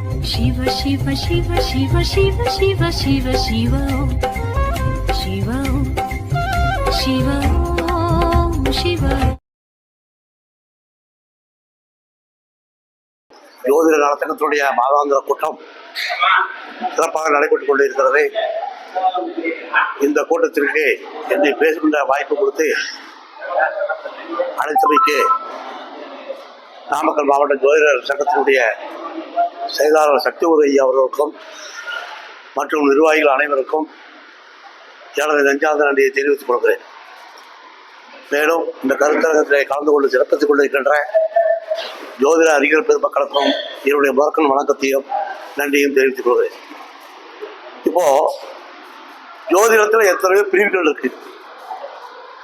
சிவ சிவ சிவ சிவ சிவ சிவ சிவ சிவோ சிவோ சிவோ சிவோ ஜோதிட நலத்தங்கத்தினுடைய மாதாந்திர கூட்டம் சிறப்பாக நடைபெற்றுக் கொண்டிருக்கிறது. இந்த கூட்டத்திற்கு என்னை பேசுகின்ற வாய்ப்பு கொடுத்து அனைத்துறைக்கு நாமக்கல் மாவட்ட ஜோதிடர் சங்கத்தினுடைய செயலாளர் சக்தி உதவி அவர்களுக்கும் மற்றும் நிர்வாகிகள் அனைவருக்கும் எனது நெஞ்சார்ந்த நன்றியை தெரிவித்துக் கொள்கிறேன். மேலும் இந்த கருத்தரங்கத்திலே கலந்து கொண்டு சிறப்பித்துக் கொண்டிருக்கின்ற ஜோதிட அறிஞர் பெருமக்களுக்கும் என்னுடைய முதற்கண் வணக்கத்தையும் நன்றியும் தெரிவித்துக் கொள்கிறேன். இப்போ ஜோதிடத்தில் எத்தனையோ பிரிவுகள் இருக்கு.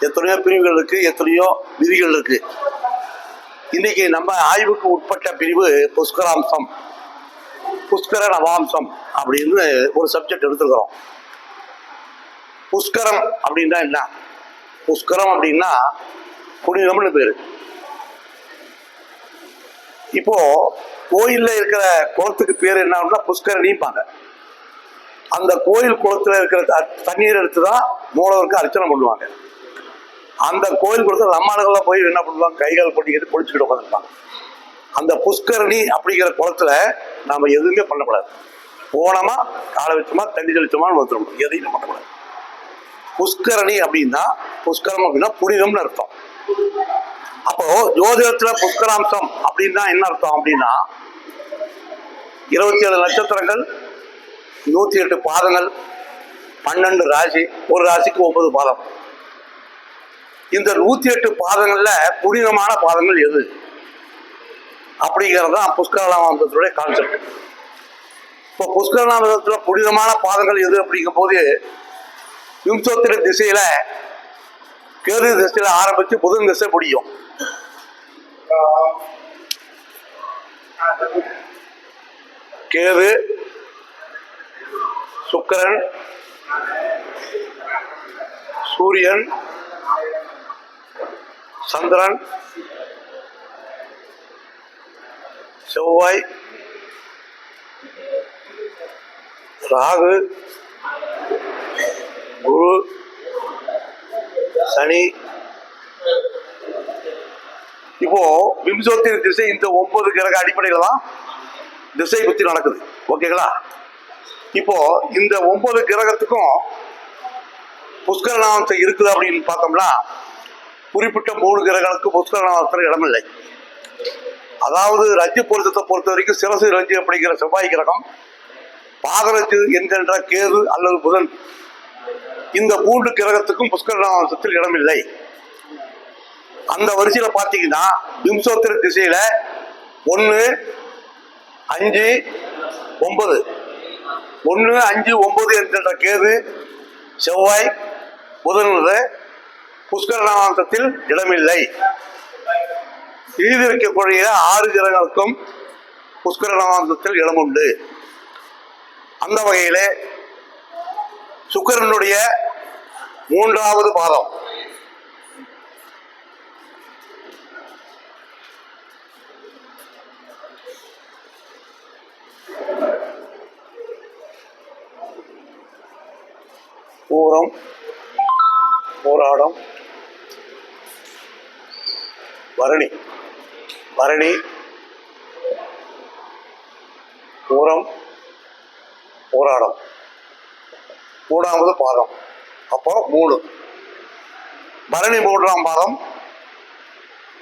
எத்தனையோ பிரிவுகள் இருக்கு எத்தனையோ விதிகள் இருக்கு. இன்னைக்கு நம்ம ஆய்வுக்கு உட்பட்ட பிரிவு புஷ்கராம்சம். புஷ்கர நவாம்சம் அப்படின்னு ஒரு சப்ஜெக்ட் எடுத்துருக்குறோம். புஷ்கரம் அப்படின்னா என்ன? புஷ்கரம் அப்படின்னா புனிதம்னு பேரு. இப்போ கோயில்ல இருக்கிற குளத்துக்கு பேர் என்ன அப்படின்னா புஷ்கரணிப்பாங்க அந்த கோயில் குளத்துல இருக்கிற தண்ணீர் எடுத்து தான் மூலவருக்கு அர்ச்சனை பண்ணுவாங்க. அந்த கோயில் குளத்துல நம்மாளுகள்லாம் போய் என்ன பண்ணுவாங்க? கைகால் பண்ணிக்கிட்டு குளிச்சுக்கிட்டு உட்காந்துருப்பாங்க அந்த புஷ்கரணி அப்படிங்கிற குளத்துல நாம எதுவுமே பண்ணக்கூடாது. ஓனமா காலை வச்சோமா தண்ணி தெளிச்சோமான்னு வந்துடணும் எதையும் பண்ணக்கூடாது. புஷ்கரணி அப்படின்னா புஷ்கரம் அப்படின்னா புனிதம்னு அர்த்தம். அப்போ ஜோதிடத்துல புஷ்கராம்சம் அப்படின்னா என்ன அர்த்தம் அப்படின்னா இருபத்தி ஏழு நட்சத்திரங்கள் நூத்தி எட்டு பாதங்கள் பன்னெண்டு ராசி ஒரு ராசிக்கு ஒன்பது பாதம். இந்த நூத்தி எட்டு பாதங்கள்ல புனிதமான பாதங்கள் எது? அப்படிங்கிறது தான் புஷ்கரநாமத்துடைய கான்செப்ட் இப்போ புஷ்கரநாமத்தில் புனிதமான பாதங்கள் எது அப்படிங்கும் போது விம்சோத்திர திசையில கேது திசையில ஆரம்பிச்சு புதன் திசை முடியும். கேது சுக்கிரன் சூரியன் சந்திரன் செவ்வாய் ராகு குரு சனி. இப்போ விம்சோத்திர திசை இந்த ஒன்பது கிரக அடிப்படையில தான் திசை பத்தி நடக்குது. ஓகேங்களா? இப்போ இந்த ஒன்பது கிரகத்துக்கும் புஷ்கரநாமத்தை இருக்குது அப்படின்னு பார்த்தோம்னா குறிப்பிட்ட மூணு கிரகங்களுக்கு புஷ்கரநாமத்தில் இடமில்லை அதாவது ரஜ்ஜு பொருத்தத்தை பொறுத்த வரைக்கும் சிரசு ரஜ்ஜு அப்படிங்கிற செவ்வாய் கிரகம் பாதரஜு என்கின்ற கேது அல்லது புதன் இந்த மூன்று கிரகத்துக்கும் புஷ்கரநாமத்தில் இடமில்லை. அந்த வரிசையில பாத்தீங்கன்னா விம்சோத்திர திசையில ஒன்று அஞ்சு ஒன்பது. ஒன்று அஞ்சு ஒன்பது என்கின்ற கேது செவ்வாய் புதன் புஷ்கரநாமத்தில் இடமில்லை. இருக்கக்கூடிய ஆறு கிரகங்களுக்கும் புஷ்கரநாமத்தில் இடம் உண்டு அந்த வகையிலே சுக்கரனுடைய மூன்றாவது பாதம். பூரம் போராடம் பரணி பரணி. பூரம் போராடம். மூணாவது பாதம். அப்போ மூணு. பரணி மூன்றாம் பாதம்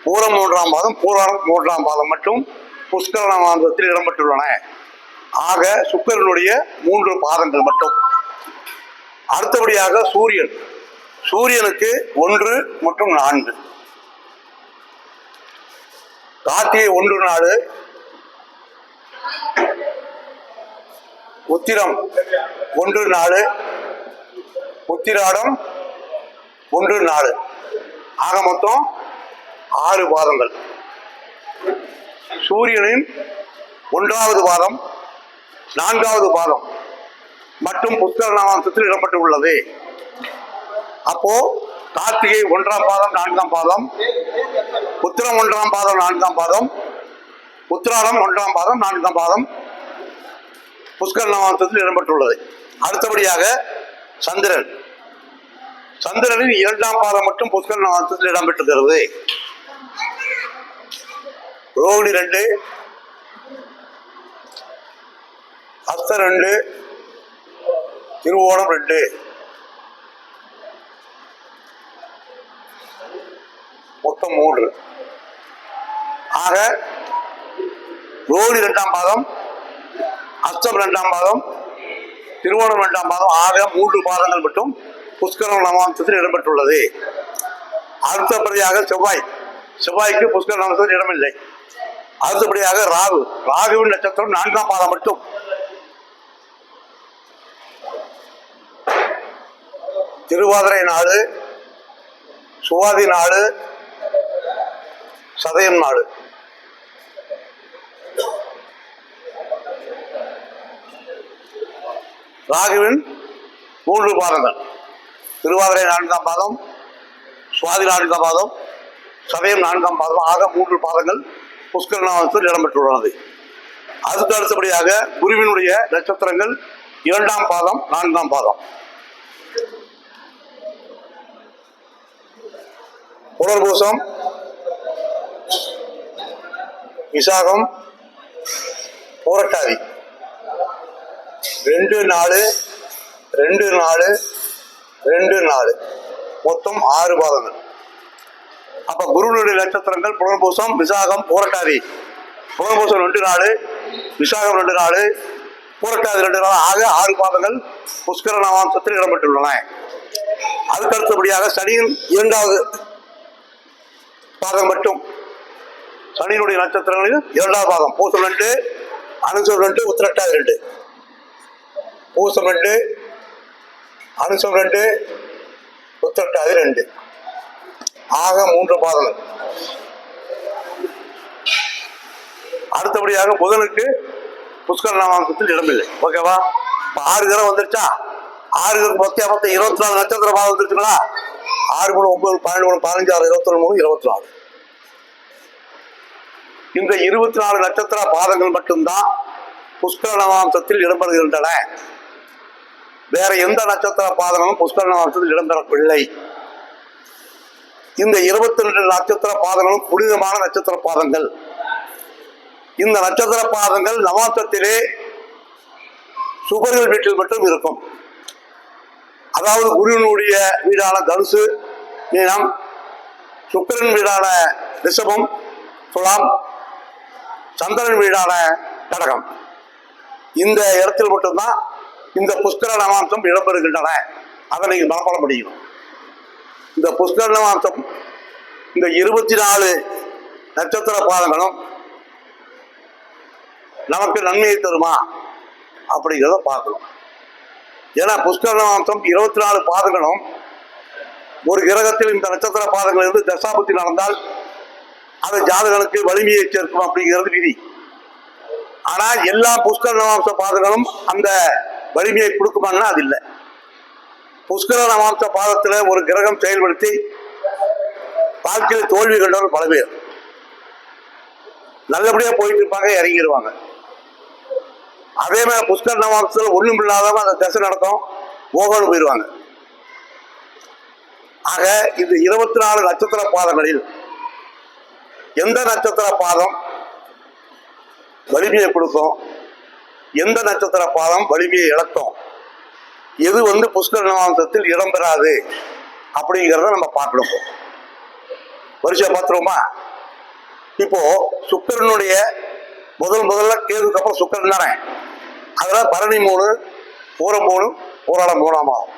பூரம் மூன்றாம் பாதம் பூராடம் மூன்றாம் பாதம் மற்றும் புஷ்கரண இடம்பெற்றுள்ளன. ஆக சுக்கரனுடைய மூன்று பாதங்கள் மட்டும். அடுத்தபடியாக சூரியன். சூரியனுக்கு ஒன்று மற்றும் நான்கு. கார்த்திகை ஒன்று நாடு. உத்திரம் ஒன்று நாலு உத்திராடம் ஒன்று நாலு ஆக மொத்தம் ஆறு பாதங்கள் சூரியனின் ஒன்றாவது பாதம் நான்காவது பாதம் மற்றும் புத்தக நாமத்தில் இடம்பெற்று உள்ளது. அப்போ கார்த்திகை ஒன்றாம் பாதம் நான்காம் பாதம். உத்திரம் ஒன்றாம் பாதம் நான்காம் பாதம். உத்திராடம் ஒன்றாம் பாதம் நான்காம் பாதம். புஷ்கர் நவாம்சத்தில் இடம்பெற்றுள்ளது அடுத்தபடியாக சந்திரன். சந்திரனின் இரண்டாம் பாதம் மட்டும் புஷ்கர் நவாம்சத்தில் இடம்பெற்றுகிறது ரோகிணி ரெண்டு. அஸ்த ரெண்டு. திருவோணம் ரெண்டு. மொத்தம் மூன்று. ஆக ரோடு இரண்டாம் பாதம் அஸ்தம் இரண்டாம் பாதம் திருவோணம் இரண்டாம் பாதம் ஆக மூன்று பாதங்கள் மட்டும் புஷ்கர நவாம்சத்தில் இடம்பெற்றுள்ளது. அடுத்தபடியாக செவ்வாய். செவ்வாய்க்கு புஷ்கர நவாம்சத்தில் இடமில்லை. அடுத்தபடியாக ராகு. ராகுவின் நட்சத்திரம் நான்காம் பாதம் மட்டும். திருவாதிரை நாடு சுவாதி நாடு சதயம் நாடு ராகுவின் மூன்று பாதங்கள். திருவாதிரை நான்காம் பாதம் சுவாதி நான்காம் பாதம் சதயம் நான்காம் பாதம் ஆக மூன்று பாதங்கள் புஷ்கரணத்தில் இடம்பெற்றுள்ளது. அதுக்கு அடுத்தபடியாக குருவினுடைய நட்சத்திரங்கள் இரண்டாம் பாதம் நான்காம் பாதம். புனர்பூசம் விசாகம் புரட்டாதி. ரெண்டு நாலு ரெண்டு நாலு ரெண்டு நாலு மொத்தம் ஆறு பாதங்கள். அப்ப குருனுடைய நட்சத்திரங்கள் புனர்பூசம் விசாகம் பூரட்டாதி. புனர்பூசம் ரெண்டு நாலு விசாகம் ரெண்டு நாலு பூரட்டாதி ரெண்டு நாள் ஆக ஆறு பாதங்கள் புஷ்கர நவாம்சத்தில் இடம்பெற்றுள்ளன. அதுக்கு அடுத்தபடியாக சனியின் இரண்டாவது பாதம் மட்டும். சனியினுடைய நட்சத்திரங்களில் இரண்டாவது பாதம் பூசம் ரெண்டு அனுசம் ரெண்டு உத்திரட்டாதி ரெண்டு. பூசம் ரெண்டு அனுசம் ரெண்டு உத்திரட்டாதி ரெண்டு. ஆக மூன்று பாதங்கள் அடுத்தபடியாக புதனுக்கு புஷ்கர நாமாங்கத்தில் இடமில்லை. ஓகேவா? ஆறு கிரகம் வந்துருச்சா? ஆறு கிரகம் மொத்தம் மொத்தம் இருபத்தி நாலு நட்சத்திர பாதம் வந்துருச்சுங்களா? ஆறு மூணு ஒன்பது பன்னெண்டு மூணு பதினஞ்சு ஆறு இருபத்தி மூணு இருபத்தி நாலு. இந்த இருபத்தி நாலு நட்சத்திர பாதங்கள் மட்டும்தான் புஷ்கர நவாம்சத்தில் இடம்பெறுகின்றன. வேற எந்த நட்சத்திர பாதங்களும் புஷ்கர நவாம்சத்தில் இடம்பெறவில்லை. இந்த இருபத்தி ரெண்டு நட்சத்திர பாதங்களும் புனிதமான நட்சத்திர பாதங்கள். இந்த நட்சத்திர பாதங்கள் நவாம்சத்திலே சுபர்கள் வீட்டில் மட்டும் இருக்கும். அதாவது குருவினுடைய வீடான தனுசு மீனம் சுக்கிரன் வீடான ரிஷபம் துலாம் சந்திரன் வீடான கடகம். இந்த இடத்தில் மட்டும்தான் இந்த புஷ்கர நவாம்சம் இடம்பெறுகின்றன. அதை நீங்கள் மனப்பாட முடியும் இந்த புஷ்கர நவாம்சம் இந்த இருபத்தி நாலு நட்சத்திர பாதங்களும் நமக்கு நன்மையை தருமா? அப்படிங்கிறத பார்க்கணும். ஏன்னா புஷ்கர நவாம்சம் இருபத்தி நாலு பாதங்களும் ஒரு கிரகத்தில் இந்த நட்சத்திர பாதங்கள் இருந்து தசாபுத்தி நடந்தால் அது ஜாதகனுக்கு வலிமையை சேர்க்கும் அப்படிங்கிறது விதி. ஆனால் எல்லா புஷ்கர நவாம்ச பாதங்களும் அந்த வலிமையை கொடுக்குமான்னா அது இல்லை. புஷ்கர நவாம்ச பாதத்தில் ஒரு கிரகம் செயல்படுத்தி வாழ்க்கையில் தோல்வி கண்டவர் பல பேர். நல்லபடியாக போயிட்டு இருப்பாங்க இறங்கிடுவாங்க அதே மாதிரி புஷ்கர நவாம்சத்தில் ஒன்றும் இல்லாதவங்க அந்த தசை நடக்கும் ஓகோடு போயிடுவாங்க ஆக இந்த இருபத்தி நாலு நட்சத்திர பாதங்களில் எந்த நட்சத்திர பாதம் வலிமையை கொடுக்கும்? எந்த நட்சத்திர பாதம் வலிமையை இழக்கும்? எது வந்து புஷ்கர நவாம்சத்தில் இடம்பெறாது அப்படிங்கிறத நம்ம பார்க்கணும். இப்போ. பார்த்துருவோமா? இப்போ சுக்கரனுடைய முதல் முதல்ல கேதுக்கு அப்புறம் சுக்கரன் தானே? அதெல்லாம் பரணி மூணு பூரம் மூணு பூராடம் மூணாம் பாதம்.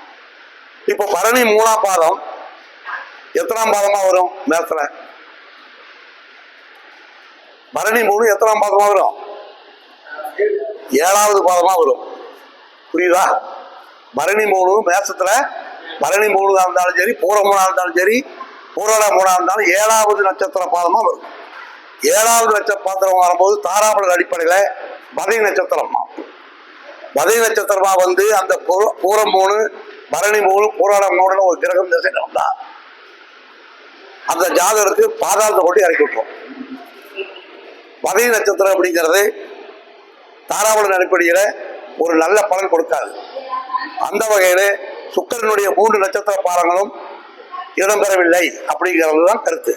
இப்போ பரணி மூணாம் பாதம் எத்தனாம் பாதமாக வரும்? நேரத்தில் பரணி மூணு எத்தனாம் பாதமா வரும்? ஏழாவது பாதமா வரும். புரியுதா? பரணி மூணு மேசத்துல பரணி மூணுதா இருந்தாலும் சரி பூரமூணா இருந்தாலும் சரி பூரண மூணா இருந்தாலும் ஏழாவது நட்சத்திர பாதமா வரும். ஏழாவது நட்சத்திர பாத்திரம் வரும்போது தாராபல அடிப்படையில பதை நட்சத்திரமா. பதை நட்சத்திரமா வந்து அந்த பூரம் மூணு பரணி மூணு பூராட மூணுன்னு ஒரு கிரகம் திசை நடந்தா அந்த ஜாதகருக்கு பாதாளத்தை கொண்டு இறக்கி விட்டுரும். பதை நட்சத்திரம் அப்படிங்கிறது தாராபலன் அடிப்படையில் ஒரு நல்ல பலன் கொடுக்காது. அந்த வகையில் சுக்கிரனுடைய மூன்று நட்சத்திர பாலங்களும் இடம்பெறவில்லை அப்படிங்கிறது தான் கருத்து.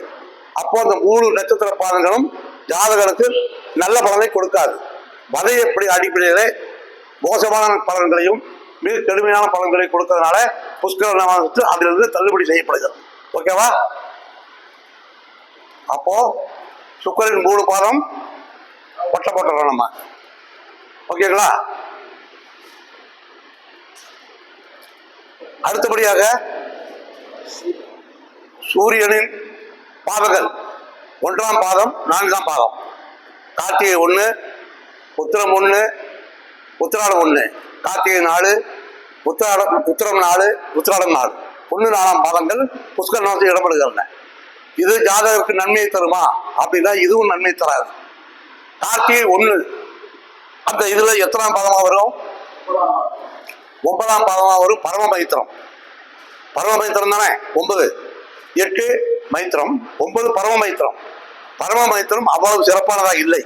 அப்போ அந்த மூணு நட்சத்திர பாலங்களும் ஜாதகருக்கு நல்ல பலனை கொடுக்காது. வதை எப்படி அடிப்படையில் மோசமான பலன்களையும் மிக கடுமையான பலன்களையும் கொடுக்கறதுனால புஷ்கர நவாசத்து அதிலிருந்து தள்ளுபடி செய்யப்படுகிறது. ஓகேவா அப்போ சுக்கரின் மூணு பாதம் ஒட்ட போட்டுறோம் நம்ம. ஓகேங்களா? அடுத்தபடியாக சூரியனின் பாதங்கள். ஒன்றாம் பாதம் நான்காம் பாதம். கார்த்திகை ஒன்று உத்திரம் ஒன்று உத்திராடம் ஒன்று கார்த்திகை நாலு உத்திராடம் உத்திரம் நாலு உத்திராடம் நாலு. ஒன்று நாலாம் பாதங்கள் புஷ்கர் நாமத்தில் இடம்பெறுகின்றன. இது ஜாதகருக்கு நன்மை தருமா? அப்படின்னா இதுவும் நன்மை தராது. கார்த்திகை ஒன்று அந்த இதுல எத்தனாம் பாதமா வரும்? ஒன்பதாம் பாதமா வரும் பரம மைத்திரம். பரம மைத்திரம் தானே? ஒன்பது. எட்டு மைத்திரம் ஒன்பது பரம மைத்திரம். பரம மைத்திரம் அவ்வளவு சிறப்பானதா இல்லை.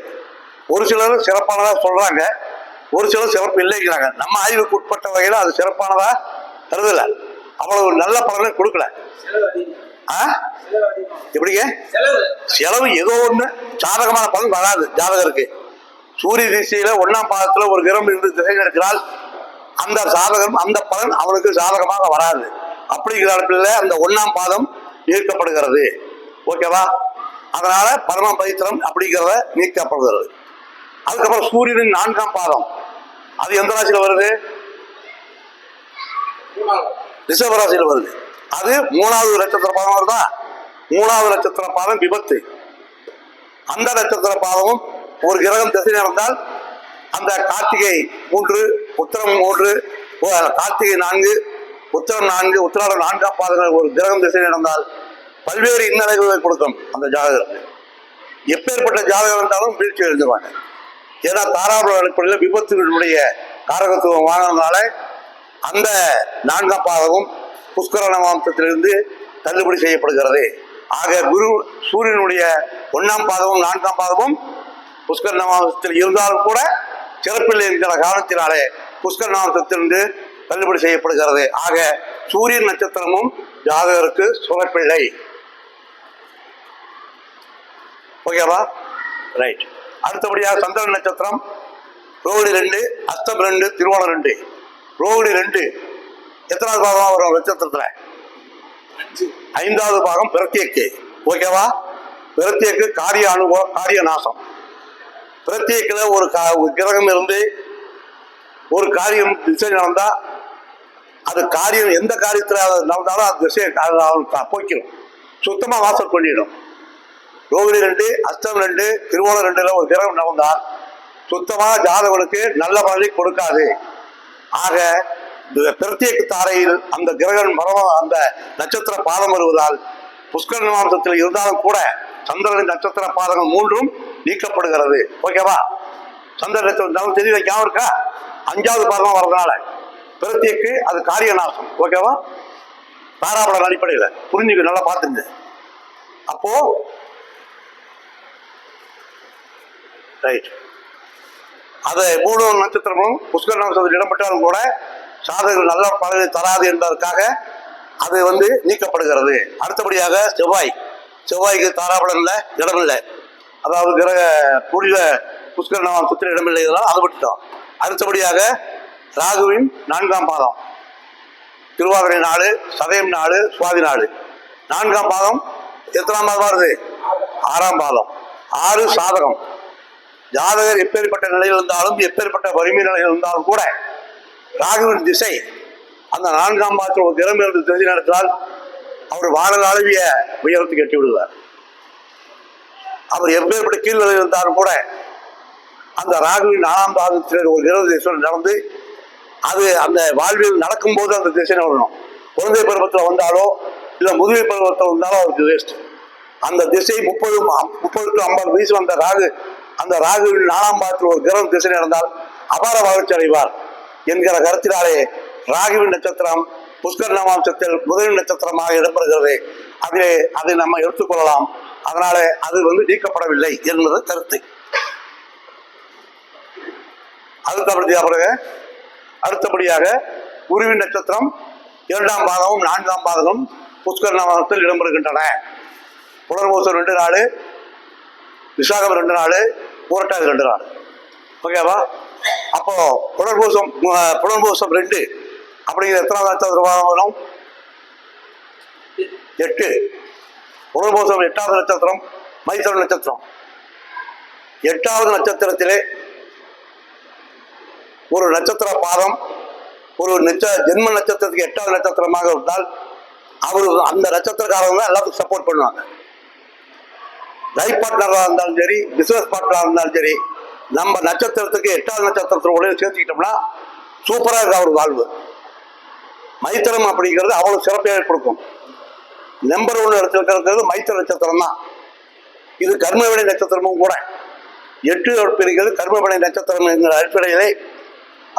ஒரு சிலர் சிறப்பானதா சொல்றாங்க. ஒரு சிலர் சிறப்பு இல்லைங்கிறாங்க. நம்ம ஆய்வுக்கு உட்பட்ட வகையில் அது சிறப்பானதா தருதில்ல அவ்வளவு நல்ல பலனை கொடுக்கல. எப்படிங்க? செலவு ஏதோ ஒண்ணு. சாதகமான பலன் வராது. ஜாதகருக்கு. சூரிய திசையில ஒன்னாம் பாதத்துல ஒரு கிரம் இருந்து திசை நடக்கிறால் அந்த சாதகம் அந்த பலன் அவனுக்கு சாதகமாக வராது. அப்படிங்கிற இடத்துல அந்த ஒன்னாம் பாதம் ஈர்க்கப்படுகிறது ஓகேவா? அதனால பரம பவித்திரம் அப்படிங்கிறத நீக்கப்படுகிறது. அதுக்கப்புறம் சூரியனின் நான்காம் பாதம். அது எந்த ராசியில வருது? ரிஷப ராசியில வருது. அது மூணாவது நட்சத்திர பாதம் வருதா? மூணாவது நட்சத்திர பாதம் விபத்து. அந்த நட்சத்திர பாதமும் ஒரு கிரகம் திசை நடந்தால் அந்த கார்த்திகை மூன்று உத்தரம் மூன்று கார்த்திகை நான்கு உத்தரம் நான்கு உத்தராடம் நான்காம் பாதங்கள் ஒரு கிரகம் திசை நடந்தால் பல்வேறு இன்னலைகளை கொடுக்கும் அந்த ஜாதகருக்கு. எப்பேற்பட்ட ஜாதகம் இருந்தாலும் வீழ்ச்சி எழுந்துவாங்க ஏன்னா தாராபுரம் அடிப்படையில் விபத்துகளுடைய காரகத்துவம் வாங்கினதுனால அந்த நான்காம் பாதமும் புஷ்கரண மாம்சத்திலிருந்து தள்ளுபடி செய்யப்படுகிறது. ஆக குரு சூரியனுடைய ஒன்றாம் பாதமும் நான்காம் பாதமும் புஷ்கர் நவாம்சத்தில் இருந்தாலும் கூட சிறப்பில்லை என்கிற காரணத்தினாலே புஷ்கர் நவாம்சத்திலிருந்து தள்ளுபடி செய்யப்படுகிறது. ஆக சூரியன் நட்சத்திரமும் ஜாதகருக்கு சுரப்பில்லை ஓகேவா ரைட் அடுத்தபடியாக சந்திரன் நட்சத்திரம் ரோடு ரெண்டு அஸ்தம் ரெண்டு திருவோணம் ரெண்டு. ரோடு ரெண்டு எத்தனாவது பாகமா வரும்? நட்சத்திரத்துல. ஐந்தாவது பாகம் பிரத்யேக்கு ஓகேவா? பிரத்யேக்கு காரிய அனுபவம் காரிய நாசம். பிரத்யேக்கில் ஒரு கிரகம் இருந்து ஒரு காரியம் திசை நடந்தா அது காரியம் எந்த காரியத்தில் அது நடந்தாலும் அது திசையை போய்க்கிடும் சுத்தமாக வாசல் பண்ணிடும். ரோகிணி ரெண்டு அஸ்தம் ரெண்டு திருவோணம் ரெண்டுல ஒரு கிரகம் நடந்தால் சுத்தமாக ஜாதகனுக்கு நல்ல பலனை கொடுக்காது. ஆக பிரத்யேக தாரையில் அந்த கிரகன் மரம் அந்த நட்சத்திர பாதம் வருவதால் புஷ்கர மாம்சத்தில் இருந்தாலும் கூட சந்திரனின் நட்சத்திர பாதங்கள் மூன்றும் நீக்கப்படுகிறது. ஓகேவா? சந்திர நட்சத்திரம் தெரியல தெரிய வைக்காம இருக்கா? அஞ்சாவது பாதம் வர்றதுனால பிரத்யேக்கு அது காரிய நாசம் ஓகேவா? தாராபட அடிப்படையில். புரிஞ்சுக்க நல்லா பார்த்துங்க. அப்போ ரைட். அதை மூணு நட்சத்திரமும் புஷ்கர நட்சத்திரம் இடம்பெற்றாலும் கூட சாதகர்கள் நல்ல பலனை தராது என்பதற்காக அது வந்து நீக்கப்படுகிறது. அடுத்தபடியாக செவ்வாய். செவ்வாய்க்கு தாராபலன்ல இடமில்லை அதாவது கிரக புனித புஷ்கர நட்சத்திரம் இடமில்லை இதெல்லாம் அதை விட்டுட்டோம் அடுத்தபடியாக ராகுவின் நான்காம் பாதம். திருவாதிரை நாடு சதயம் நாடு சுவாதி நாடு. நான்காம் பாதம் எத்தனாம் பாதம் வருது? ஆறாம் பாதம். ஆறு சாதகம். ஜாதகர் எப்பேற்பட்ட நிலையில் இருந்தாலும் எப்பேற்பட்ட வறுமை நிலையில் இருந்தாலும் கூட ராகுவின் திசை. அந்த நான்காம் பாதத்தில் ஒரு கிரகம் இருந்து திசை நடத்தினால் அவர் வானல் அளவிய உயரத்தை கட்டி விடுவார். அவர் எப்பேற்பட்ட கீழ்நிலை இருந்தாலும் கூட அந்த ராகுவின் நாலாம் பாதத்தில் ஒரு இரவு திசை நடந்து அது அந்த வாழ்வில் நடக்கும்போது அந்த திசை வரணும் குழந்தை பருவத்தில் வந்தாலோ இல்லை முதுமை பருவத்தில் வந்தாலோ அவருக்கு வேஸ்ட் அந்த திசை முப்பது முப்பது டு ஐம்பது வயசு வந்த ராகு அந்த ராகுவின் நாலாம் பாதத்தில் ஒரு கிரகம் திசை நடந்தால் அபார வளர்ச்சி அடைவார். என்கிற கருத்தினாலே ராகிவி நட்சத்திரம் புஷ்கர் நவாம்சத்தில் முதல் நட்சத்திரமாக இடம்பெறுகிறது. அதிலே அதை நம்ம எடுத்துக்கொள்ளலாம். அதனாலே அது வந்து நீக்கப்படவில்லை என்பது கருத்து. அதுக்கு பிறகு அடுத்தபடியாக உருவி நட்சத்திரம் இரண்டாம் பாதமும் நான்காம் பாதமும் புஷ்கர் நவாம்சத்தில் இடம்பெறுகின்றன. புனர்பூசம் ரெண்டு நாள் விசாகம் ரெண்டு நாள் புரட்டாதி ரெண்டு நாள். ஓகேவா? அப்போ புனர்பூசம் புனர்பூசம் ரெண்டு. அப்படிங்கிற எத்தனாவது நட்சத்திரம் வரும்? எட்டு. புனர்பூசம் எட்டாவது நட்சத்திரம் மைசூர் நட்சத்திரம். எட்டாவது நட்சத்திரத்திலே ஒரு நட்சத்திர பாதம் ஒரு நட்ச ஜென்ம நட்சத்திரத்துக்கு எட்டாவது நட்சத்திரமாக இருந்தால் அவர் அந்த நட்சத்திரக்காரங்க தான் எல்லாத்துக்கும் சப்போர்ட் பண்ணுவாங்க. லைஃப் பார்ட்னராக இருந்தாலும் சரி பிஸ்னஸ் பார்ட்னராக இருந்தாலும் சரி நம்ம நட்சத்திரத்துக்கு எட்டாவது நட்சத்திரத்தோட சேர்த்துக்கிட்டோம்னா சூப்பராக இருக்கு அவர் வாழ்வு. மைத்திரம் அப்படிங்கிறது அவ்வளோ சிறப்பே கொடுக்கும் நம்பர் ஒன்று இடத்துல இருக்கிறது மைத்திர நட்சத்திரம் தான். இது கர்மவினை நட்சத்திரமும் கூட. எட்டு பிரிக்கிறது கர்மவினை நட்சத்திரம் என்கிற அடிப்படையிலே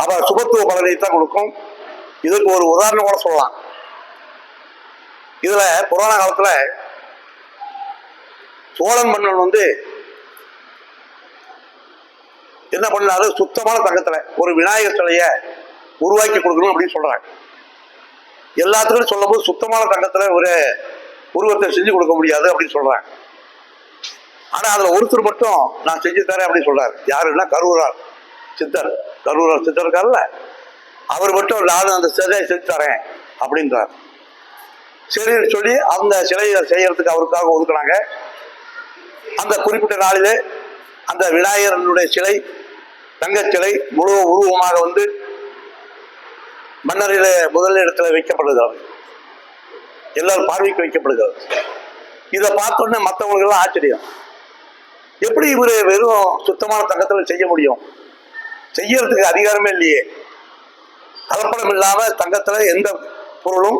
அவர் சுபத்துவ பலனை தான் கொடுக்கும். இதுக்கு ஒரு உதாரணம் கூட சொல்லலாம். இதுல புராண காலத்துல சோழன் மன்னன் வந்து என்ன பண்ணாரு? சுத்தமான தங்கத்துல. ஒரு விநாயகர் சிலைய உருவாக்கி கொடுக்கணும் அப்படின்னு சொல்றாங்க. எல்லாத்துக்கும் சொல்லும்போது சுத்தமான தங்கத்துல ஒரு உருவத்தை செஞ்சு கொடுக்க முடியாது அப்படின்னு சொல்றாங்க. ஆனா அதுல ஒருத்தர் மட்டும் நான் செஞ்சு தரேன் அப்படின்னு சொல்றாரு. யாருன்னா கரூரார் சித்தர். கரூரார் சித்தர் இருக்கார்ல. அவர் மட்டும் நான் அந்த சிலையை செஞ்சு தரேன் அப்படின்றார். சரின்னு சொல்லி அந்த சிலையை செய்யறதுக்கு அவருக்காக ஒதுக்குனாங்க. அந்த குறிப்பிட்ட நாளிலே அந்த விநாயகரனுடைய சிலை தங்கச்சிலை முழு உருவமாக வந்து மன்னரில முதல் இடத்துல வைக்கப்படுகிறது. எல்லாரும் பார்வைக்கு வைக்கப்படுகிறது. இதை பார்த்தோன்னே மற்றவங்களுக்கெல்லாம் ஆச்சரியம். எப்படி இவர் வெறும் சுத்தமான தங்கத்தில் செய்ய முடியும்? செய்யறதுக்கு அதிகாரமே இல்லையே. கலப்படம் இல்லாமல் தங்கத்துல எந்த பொருளும்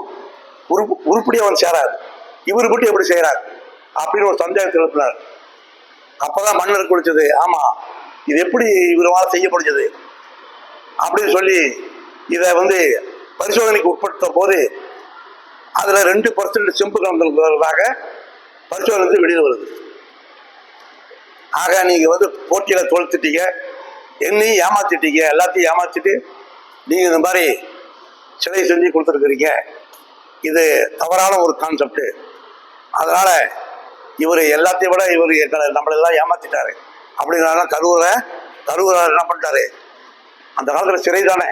உருப்பு உருப்படி அவன் சேராது. இவர் மட்டும் எப்படி செய்யறாரு அப்படின்னு ஒரு சந்தேகத்தில் எழுப்பினார் அப்பதான் மன்னர் குடிச்சது. ஆமா இது எப்படி இவரால் செய்ய முடிஞ்சது அப்படின்னு சொல்லி இதை வந்து பரிசோதனைக்கு உட்படுத்த போது அதில் ரெண்டு பர்சன்ட் செம்பு கலந்துள்ளதாக பரிசோதனை வெளியில் வருது. ஆக நீங்கள் வந்து போட்டியில் தோல்த்துட்டீங்க என்னையும் ஏமாத்திட்டீங்க எல்லாத்தையும் ஏமாத்திட்டு நீங்கள் இந்த மாதிரி சிலை செஞ்சு கொடுத்துருக்குறீங்க. இது தவறான ஒரு கான்செப்ட் அதனால் இவர் எல்லாத்தையும் விட இவர் எங்களை நம்மளெல்லாம் ஏமாத்திட்டாரு. அப்படிங்கிறனால கருவூரை கரூரை என்ன பண்ணிட்டாரு? அந்த காலத்தில் சிறை தானே.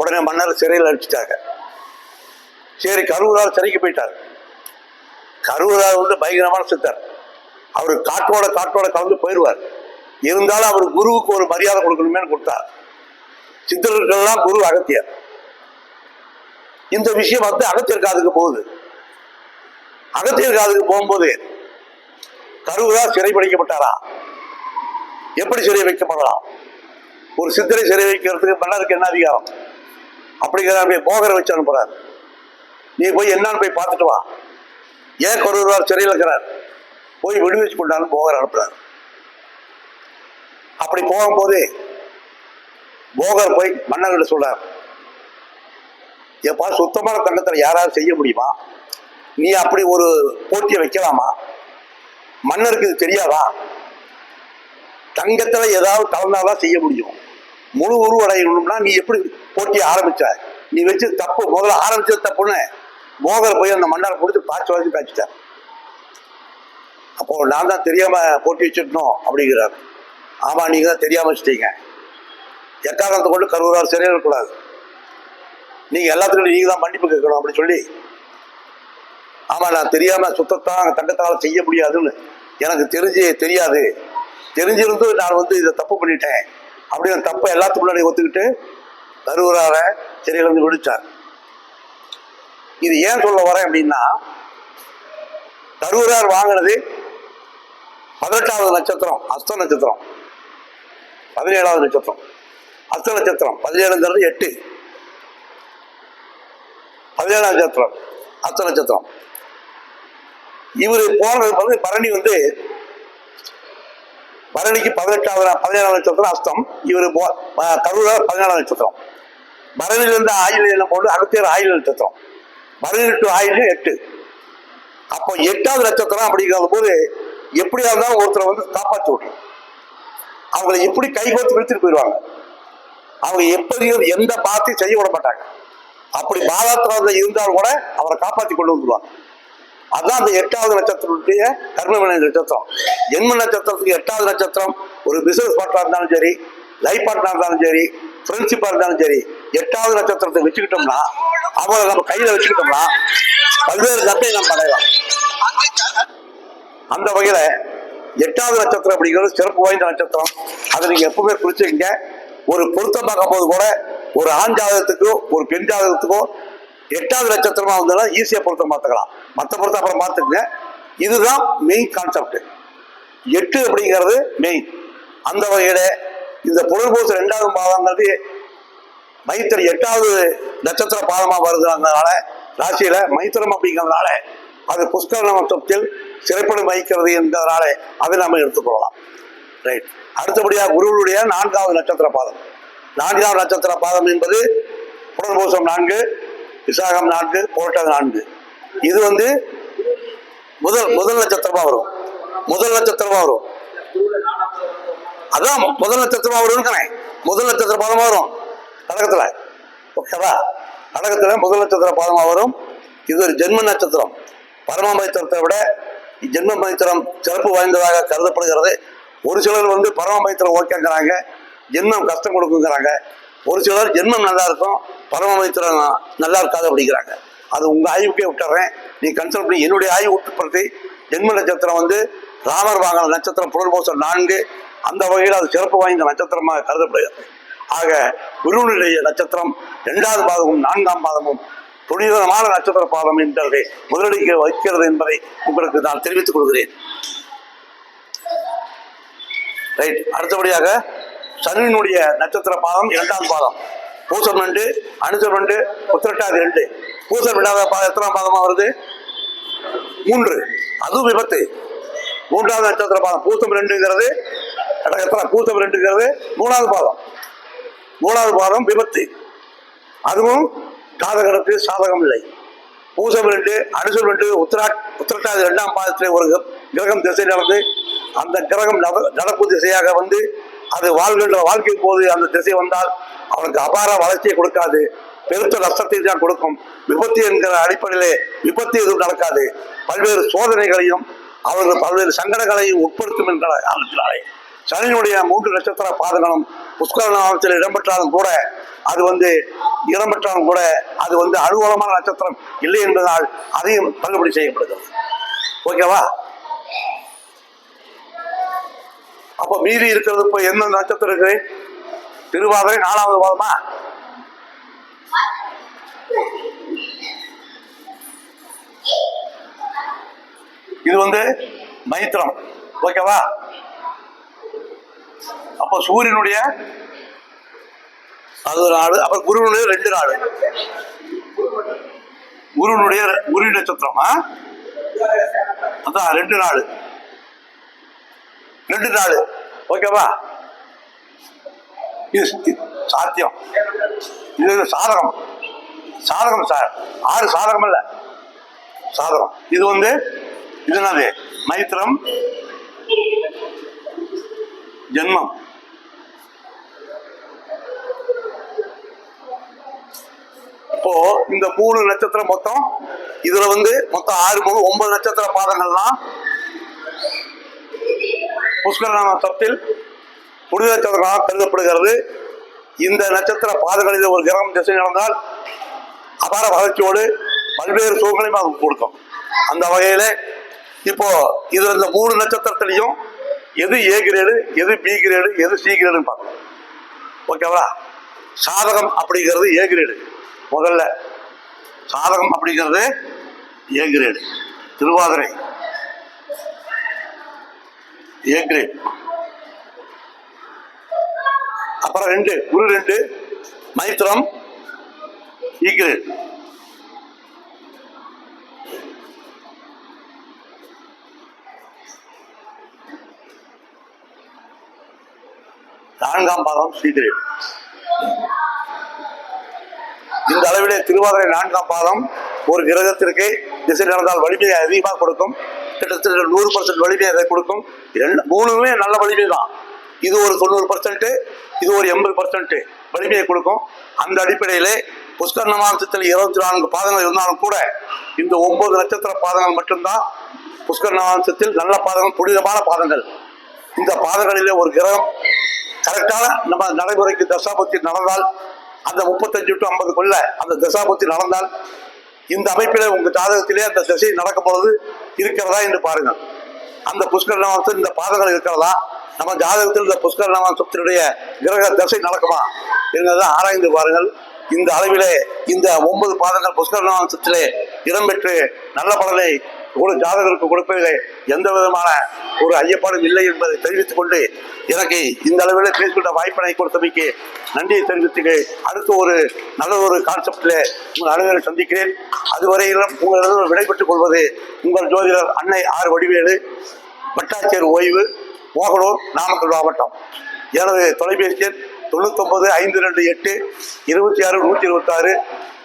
உடனே மன்னர் சிறையில் அடிச்சிட்டாங்க சரி கருவூரார் சிறைக்கு போயிட்டார். கருவூரார் வந்து பயங்கரமான சித்தர். அவர் காட்டோட காட்டோட கலந்து போயிடுவார் இருந்தாலும் அவர் குருவுக்கு ஒரு மரியாதை கொடுக்கணுமே கொடுத்தார். சித்தர்களுக்கெல்லாம் குரு அகத்தியர். இந்த விஷயம் வந்து அகத்தியர் காதுக்கு போகுது. அகத்தியர் காதுக்கு போகும்போது கருவரா சிறைப்பிடிக்கப்பட்டாரா எப்படி சிறை வைக்கப்படலாம் ஒரு சித்தரை சிறை வைக்கிறதுக்கு மன்னருக்கு என்ன அதிகாரம்? அப்படிங்கிற போகரை வச்சு அனுப்புறாரு. நீ போய் என்னன்னு போய் பார்த்துட்டு வா. ஏன் கருவரார் சிறையில் இருக்கிறார்? போய் விடுவிச்சு கொண்டாலும் போகர் அனுப்புறாரு. அப்படி போகும்போது போகர் போய் மன்னர்கிட்ட சொல்றார் எப்பா சுத்தமான தங்கத்தில் யாராவது செய்ய முடியுமா? நீ அப்படி ஒரு போட்டியை வைக்கலாமா? மன்னருக்கு இது தெரியாதா? தங்கத்துல ஏதாவது கலந்தாதான் செய்ய முடியும். முழு உருவடையணும்னா நீ எப்படி போட்டியை ஆரம்பிச்ச? நீ வச்சு தப்பு. முதல்ல ஆரம்பிச்சது தப்புன்னு மோகரை போய் அந்த மன்னரை கொடுத்து பாய்ச்சி வரைஞ்சி பாய்ச்சிட்டேன் அப்போ நான் தான் தெரியாம போட்டி வச்சிடணும் அப்படிங்கிறார். ஆமா நீங்க தான் தெரியாம வச்சிட்டீங்க. எக்காரணத்தை கொண்டு கருவூரார் சரியாக இருக்கக்கூடாது. நீங்க எல்லாத்துக்கும் நீங்க தான் மன்னிப்பு கேட்கணும் அப்படின்னு சொல்லி. ஆமா நான் தெரியாம சுத்தத்தான் தங்கத்தால் செய்ய முடியாதுன்னு எனக்கு தெரிஞ்சு தெரியாது. தெரிஞ்சிருந்து நான் வந்து இதை தப்பு பண்ணிட்டேன். அப்படின்னு தப்பை எல்லாத்துக்கு முன்னாடி ஒத்துக்கிட்டு கருவரார சிறையிலிருந்து விடுச்சார். இது ஏன் சொல்ல வரேன் அப்படின்னா கருவூரார் வாங்கினது பதினெட்டாவது நட்சத்திரம் அஸ்த நட்சத்திரம். பதினேழாவது நட்சத்திரம். அஸ்த நட்சத்திரம் பதினேழுங்கிறது எட்டு. பதினேழாம் நட்சத்திரம் அஸ்த நட்சத்திரம். இவர் போனது வந்து பரணி வந்து பரணிக்கு பதினெட்டாவது பதினேழாம் நட்சத்திரம் அஸ்தம் இவர் கரூரார் பதினேழாம் நட்சத்திரம். பரணிலிருந்து ஆயுள் என்ன போட்டு அகத்தியர் ஆயுள் நட்சத்திரம். பரணி டு ஆயுள் எட்டு. அப்போ எட்டாவது நட்சத்திரம் அப்படிங்கிற போது எப்படியா இருந்தாலும் ஒருத்தரை வந்து காப்பாற்றி விடணும் அவங்கள எப்படி கைகோத்து விழுத்துட்டு போயிடுவாங்க. அவங்க எப்படியும் எந்த பாத்தையும் செய்ய விட மாட்டாங்க. அப்படி பாதாத்திரத்தில் இருந்தாலும் கூட அவரை காப்பாற்றி கொண்டு வந்துடுவாங்க அதான் அந்த எட்டாவது நட்சத்திரத்துடைய கர்மவினை நட்சத்திரம். ஜென்ம நட்சத்திரத்துக்கு எட்டாவது நட்சத்திரம் ஒரு பிசினஸ் பார்ட்னர் இருந்தாலும் சரி லைஃப் பார்ட்னர் இருந்தாலும் சரி ஃப்ரெண்ட்ஷிப்பாக இருந்தாலும் சரி எட்டாவது நட்சத்திரத்தை வச்சுக்கிட்டோம்னா அவங்கள நம்ம கையில் வச்சுக்கிட்டோம்னா பல்வேறு நன்மையை நம்ம அடையலாம். அந்த வகையில் எட்டாவது நட்சத்திரம் அப்படிங்கிறது சிறப்பு வாய்ந்த நட்சத்திரம். அதை நீங்கள் எப்பவுமே குறிச்சுக்கங்க. ஒரு பொருத்தம் பார்க்கும் போது கூட ஒரு ஆண் ஜாதகத்துக்கோ ஒரு பெண் ஜாதகத்துக்கோ எட்டாவது நட்சத்திரமா வந்தாலும் ஈஸியா பொருத்தம் பார்த்துக்கலாம். மற்ற பொருத்த அப்புறம் பார்த்துக்கங்க. இதுதான் மெயின் கான்செப்ட் எட்டு அப்படிங்கிறது மெயின் அந்த வகையில இந்த புலர்பூசம் ரெண்டாவது பாதங்கிறது மைத்திர எட்டாவது நட்சத்திர பாதமா வருதுனால ராசியில மைத்திரம் அப்படிங்கிறதுனால அது புஷ்கர நட்சத்திரத்தில் சிறைப்படம் வகிக்கிறது என்பதனால அதை நாம எடுத்துக்கொள்ளலாம் ரைட் அடுத்தபடியாக குருவனுடைய நான்காவது நட்சத்திர பாதம். நான்காவது நட்சத்திர பாதம் என்பது புனர்பூசம் நான்கு விசாகம் நான்கு புரட்டாதி நான்கு. இது வந்து முதல் முதல் நட்சத்திரமா வரும். முதல் நட்சத்திரமா வரும். அதான் முதல் நட்சத்திரமா வரும்னு முதல் நட்சத்திர பாதமா வரும். கடகத்துல ஓகேவா? கடகத்துல முதல் நட்சத்திர பாதமா வரும். இது ஒரு ஜென்ம நட்சத்திரம். பரமபைத்திரத்தை விட ஜென்ம மைத்திரம் சிறப்பு வாய்ந்ததாக கருதப்படுகிறது. ஒரு சிலர் வந்து பரமபைத்திரம் ஓகேங்கிறாங்க. ஜென்மம் கஷ்டம் கொடுக்குங்கிறாங்க. ஒரு சிலர் ஜென்மம் நல்லா இருக்கும் பரம நல்லா இருக்காது அப்படிங்கிறாங்க. அது உங்க ஆய்வுக்கே விட்டுறேன். நீ கன்சல்ட் பண்ணி என்னுடைய ஆய்வு உட்படுத்தி ஜென்ம நட்சத்திரம் வந்து ராமர் வாங்கின நட்சத்திரம் புனர்போசம் நான்கு அந்த வகையில் அது சிறப்பு வாய்ந்த நட்சத்திரமாக கருதப்படுகிறது. ஆக குருவனுடைய நட்சத்திரம் இரண்டாவது பாதமும் நான்காம் பாதமும் புனிதமான நட்சத்திர பாதம் என்பதை முதலடிக்க வைக்கிறது என்பதை உங்களுக்கு நான் தெரிவித்துக் கொள்கிறேன். ரைட் அடுத்தபடியாக சனியினுடைய நட்சத்திர பாதம் இரண்டாம் பாதம். பூசம் ரெண்டு அனுசம் ரெண்டு உத்திரட்டாதி ரெண்டு. பூசம் ரெண்டாவது பாதம் எத்தனாம் பாதமாக வருது? மூன்று. அதுவும் விபத்து. மூன்றாவது நட்சத்திர பாதம். பூசம் ரெண்டுங்கிறது எத்தனை? பூசம் ரெண்டுங்கிறது மூணாவது பாதம். மூணாவது பாதம் விபத்து. அதுவும் ஜாதகருக்கு சாதகம் இல்லை. பூசம் ரெண்டு அனுசம் ரெண்டு உத்திரா உத்திரட்டாதி ரெண்டாம் பாதத்திலே ஒரு கிரகம் திசை நடந்து அந்த கிரகம் நட- நடப்பு திசையாக வந்து அது வாழ்கின்ற வாழ்க்கை போது அந்த திசை வந்தால் அவனுக்கு அபார வளர்ச்சியை கொடுக்காது. பெருத்த நஷ்டத்தை தான் கொடுக்கும். விபத்து என்கிற அடிப்படையிலே விபத்து எதுவும் நடக்காது. பல்வேறு சோதனைகளையும் அவர்கள் பல்வேறு சங்கடங்களையும் உட்படுத்தும் என்கிற காரணத்தினாலே. சனியினுடைய மூன்று நட்சத்திர பாதங்களும் புஷ்கர நாமத்தில் இடம்பெற்றாலும் கூட அது வந்து இடம்பெற்றாலும் கூட அது வந்து அனுகூலமான நட்சத்திரம் இல்லை என்பதால் அதையும் தள்ளுபடி செய்யப்படுகிறது. ஓகேவா? அப்ப மீதி இருக்கிறது இப்ப எந்த நட்சத்திரம் இருக்கு திருவாதிரை நாலாவது பாதமா? இது வந்து மைத்திரம். ஓகேவா? அப்ப சூரியனுடைய அது ஒரு நாடு அப்புறம் குருவனுடைய ரெண்டு நாடு. குருவனுடைய குரு நட்சத்திரமா அதான் ரெண்டு நாடு. ரெண்டு நாள் ஓகேவா? இது சாத்தியம். இது சாதகம். சாதகம் சார். ஆறு சாதகம் இல்ல. சாதகம். இது வந்து இது என்னது? மைத்திரம் ஜென்மம். இப்போ இந்த மூணு நட்சத்திரம் மொத்தம் இதுல வந்து மொத்தம் ஆறு மூணு ஒன்பது நட்சத்திர பாதங்கள்லாம் புஷ்கர நட்சத்திரத்தில் புனித நட்சத்திரமாக கருதப்படுகிறது. இந்த நட்சத்திர பாதங்களில் ஒரு கிரகம் திசை நடந்தால் அபார வளர்ச்சியோடு பல்வேறு சுகங்களையும் அது கொடுக்கும். அந்த வகையில் இப்போ இதில் இந்த மூணு நட்சத்திரத்திலையும் எது ஏ கிரேடு எது பி கிரேடு எது சி கிரேடுன்னு பார்க்கணும் ஓகேவா சாதகம் அப்படிங்கிறது ஏ கிரேடு முதல்ல சாதகம் அப்படிங்கிறது A grade Thiruvathirai. A grade அப்புறம் ரெண்டு குரு ரெண்டு மைத்திரம் இ கிரேட் நான்காம் பாதம் சி கிரேட் இந்த அளவிலே திருவாதிரை நான்காம் பாதம் ஒரு கிரகத்திற்கு திசை நடந்தால் வலிமையை அதிகமாக கொடுக்கும். கிட்டத்தட்ட நூறு பர்சன்ட் வலிமையை அதை கொடுக்கும். மூணுமே நல்ல வலிமை தான் இது ஒரு தொண்ணூறு பர்சன்ட்டு இது ஒரு எண்பது பர்சன்ட் வலிமையை கொடுக்கும். அந்த அடிப்படையிலே புஷ்கர் நவாம்சத்தில் இருபத்தி நான்கு பாதங்கள் இருந்தாலும் கூட இந்த ஒன்பது நட்சத்திர பாதங்கள் மட்டும்தான் புஷ்கர் நவாம்சத்தில் நல்ல பாதங்கள் புனிதமான பாதங்கள். இந்த பாதங்களிலே ஒரு கிரகம் கரெக்டான நம்ம நடைமுறைக்கு தசாபத்தி நடந்தால் அந்த முப்பத்தஞ்சு டு ஐம்பதுக்குள்ள அந்த தசாபத்தி நடந்தால் இந்த அமைப்பிலே உங்கள் ஜாதகத்திலே அந்த திசை நடக்கும் பொழுது இருக்கிறதா என்று பாருங்கள் அந்த புஷ்கர நவாம்சத்தில் இந்த பாதங்கள் இருக்கிறதா? நம்ம ஜாதகத்தில் இந்த புஷ்கர நவாம்சத்தினுடைய கிரக தசை நடக்குமா? என்பதை ஆராய்ந்து பாருங்கள். இந்த அளவிலே இந்த ஒன்பது பாதங்கள் புஷ்கர நவாம்சத்திலே இடம்பெற்று நல்ல பலனை ஒரு ஜாதகருக்கு கொடுப்பதிலே எந்த விதமான ஒரு ஐயப்பாடும் இல்லை என்பதை தெரிவித்துக் கொண்டு எனக்கு இந்த அளவில் பேசிக்கொண்ட வாய்ப்பினை கொடுத்தமைக்கு நன்றியை தெரிவித்துக்கு அடுத்த ஒரு நல்ல ஒரு கான்செப்டில் உங்கள் அனைவரை சந்திக்கிறேன். அதுவரையிலும் உங்களிடம் விடைபெற்றுக் கொள்வது உங்கள் ஜோதிடர் அன்னை ஆறு வடிவேலு வட்டாட்சியர் ஓய்வு மோகனூர் நாமக்கல் மாவட்டம். எனது தொலைபேசி எண் தொண்ணூத்தொம்பது ஐந்து ரெண்டு எட்டு இருபத்தி ஆறு நூற்றி இருபத்தாறு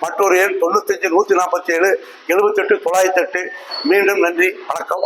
மற்றொரு எண் தொண்ணூத்தஞ்சு நூற்றி நாற்பத்தி ஏழு எழுபத்தெட்டு தொள்ளாயிரத்தி எட்டு மீண்டும் நன்றி வணக்கம்.